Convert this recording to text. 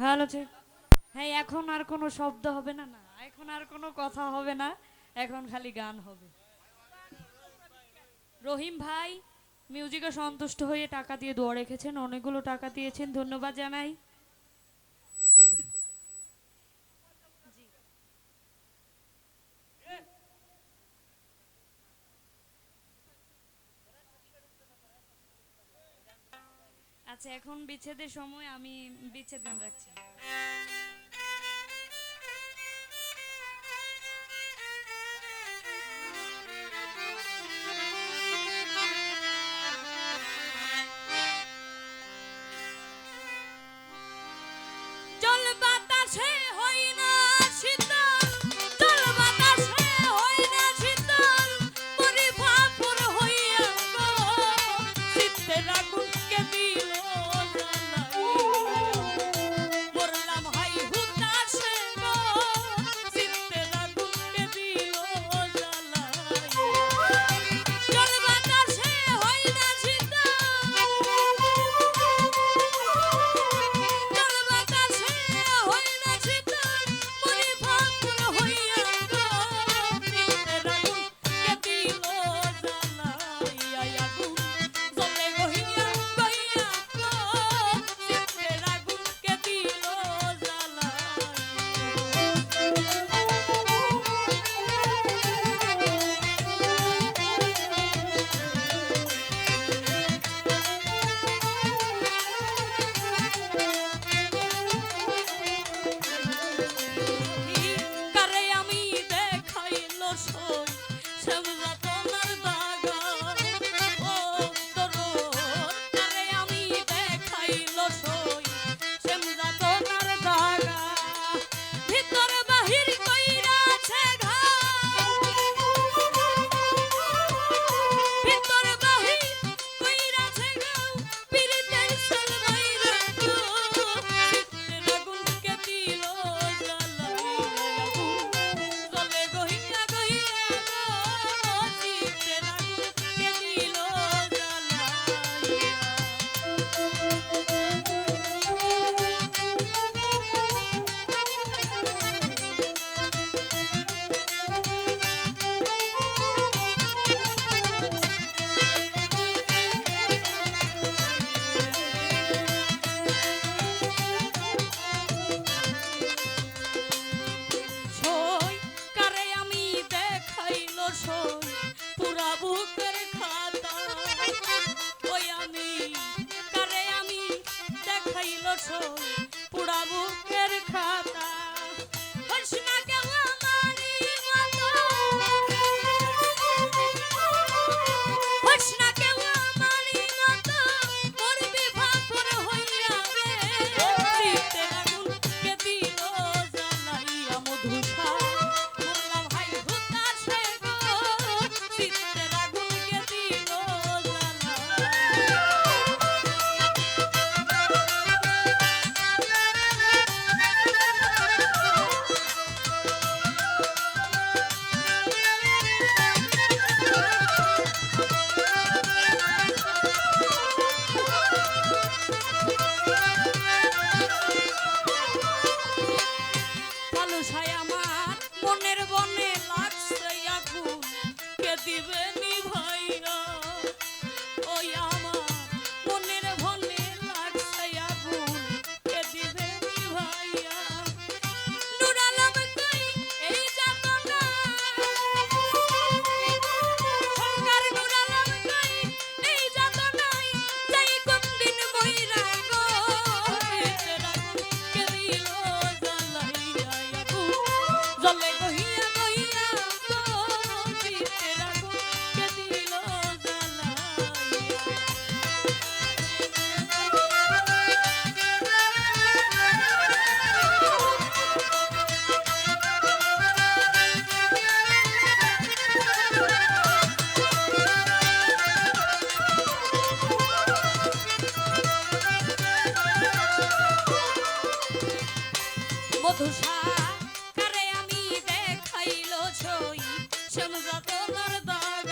Hello হ্যাঁ এখন আর কোনো শব্দ হবে না না, এখন আর কোনো কথা হবে না, এখন খালি গান হবে। রহিম ভাই মিউজিকে সন্তুষ্ট হয়ে টাকা দিয়ে দোয়া রেখেছেন, অনেকগুলো টাকা দিয়েছেন, ধন্যবাদ জানাই। আচ্ছা এখন বিচ্ছেদের সময় আমি বিচ্ছেদ গান রাখছি Chill! মধুসা আমি দেখাইল ছই সমরত মর্দগ